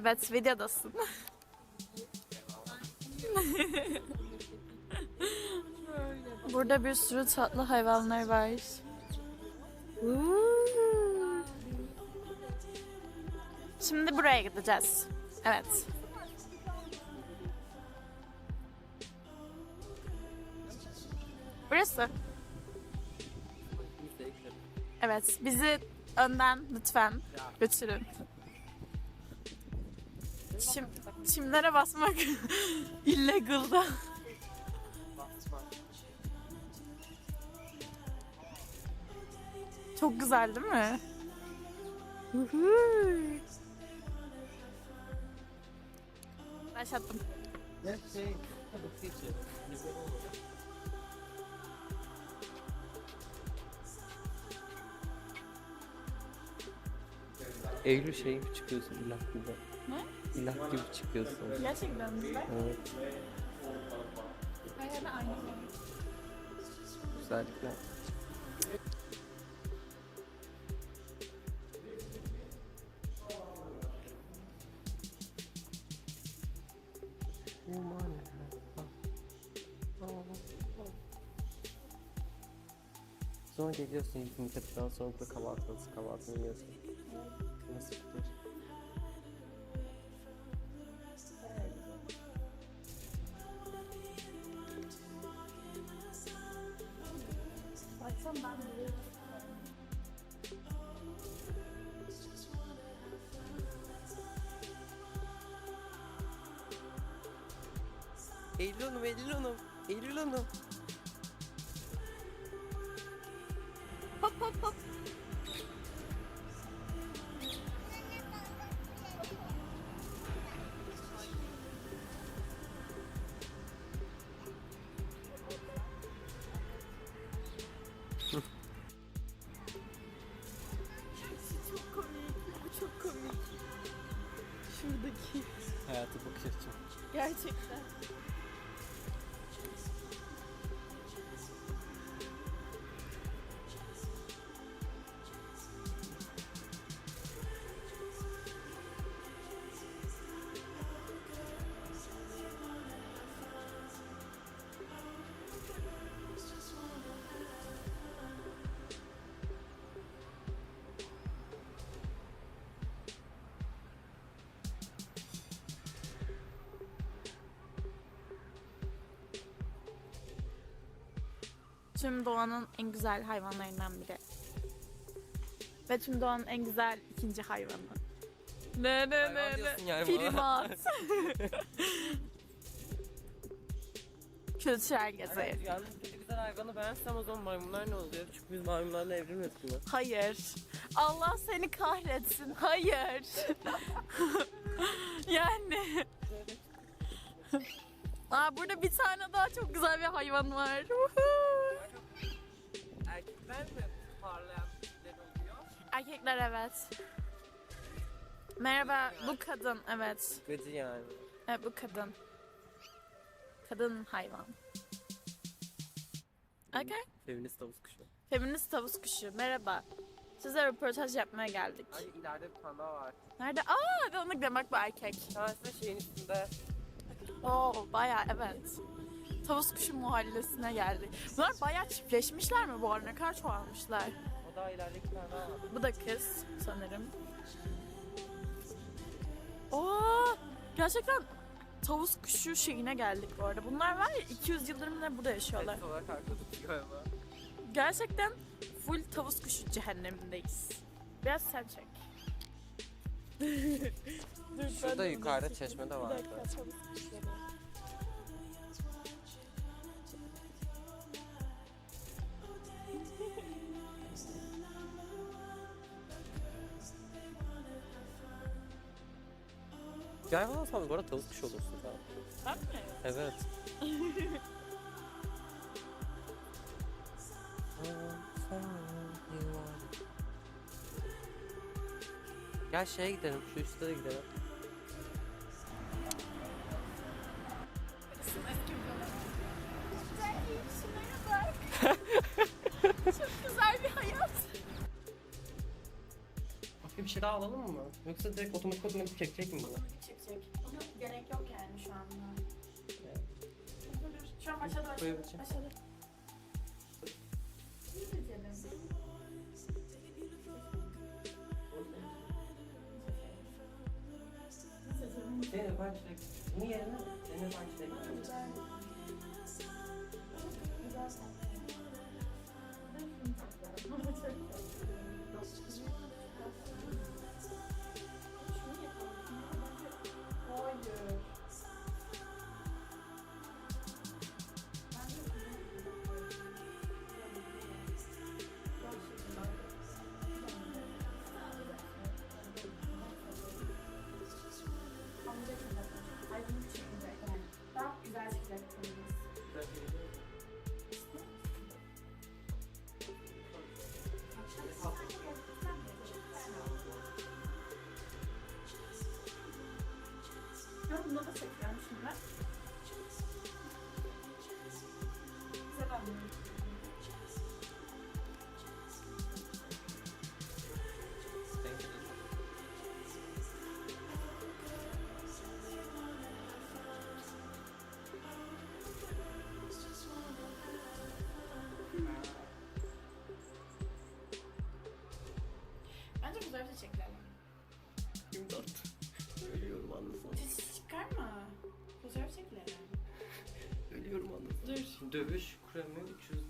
Evet videodasın. Burada bir sürü tatlı hayvanlar var. Şimdi buraya gideceğiz. Evet. Burası. Evet, bizi önden lütfen götürün. Çim, çimlere basmak illegal'da. Çok güzel değil mi? Tabii için. Eylül şey çıkıyorsun ilah gibi. Ne? İlah gibi çıkıyorsun. Gerçekten mi? Evet, yerde aynı. güzellikler. Sonra geliyorsun yumurtadan sonra da kahvaltılısı kahvaltını yiyorsun. Eylül Hanım, Eylül Hanım, Eylül Hanım. Çok komik. Bu çok komik. Şuradaki. Hayatı bakış açım. Gerçekten. Tüm doğanın en güzel hayvanlarından biri. Ve tüm doğanın en güzel ikinci hayvanı. Ne ne ne ne. Primat. Kültürel gezi. Yalnız kedi güzel hayvanı beğensem o zaman maymunlar ne oluyor? Çünkü biz maymunlarla evrilmedik mi? Hayır. Allah seni kahretsin. Hayır. yani. Aa, burada bir tane daha çok güzel bir hayvan var. Parlayan oluyor? Erkekler evet. Merhaba, bu kadın evet. Gıcı yani. Evet bu kadın. Kadın hayvan. Okay. Feminist tavus kuşu. Feminist tavus kuşu. Merhaba. Size röportaj yapmaya geldik. Ay ileride bir tane daha var. Nerede? Aa, ben onu demek bu erkek. Tanesi de şeyin üstünde. Oo, bayağı evet. Tavus kuşu mahallesine geldik. Bunlar bayağı çiftleşmişler mi bu arada? Ne kadar çoğalmışlar. O da ileride bir tane daha var. Bu da kız sanırım. Oo, gerçekten tavus kuşu şeyine geldik bu arada. Bunlar var ya 200 yıldır mı ne burada yaşıyorlar. Olarak galiba. Gerçekten full tavus kuşu cehennemindeyiz. Biraz sen çek. Dur, ben Şurada yukarıda çekeyim. çeşme de Bir vardı. dakika, tavus kuşları. Galiba alsam bu arada tavus kuşu olursun sen. Ben mi? Evet. Gel şeye gidelim, şu üstte de gidelim. Çok güzel bir hayat. bir şey daha alalım mı? Yoksa direkt otomatik otomatik çekecek mi bunu? Başladı başladı. Koyabileceğim. İyi gidelim. Zeynep ben çilek. Bunun yerine Zeynep ben bunda da çekiyorum şimdi. Güzel anlıyorum. Bence güzel bir çekelim. İmdat. Ölüyorum anlasana. Çıkarma. Fotoğraf çekelim. Ölüyorum anlasana. Dur. Dövüş kremi 300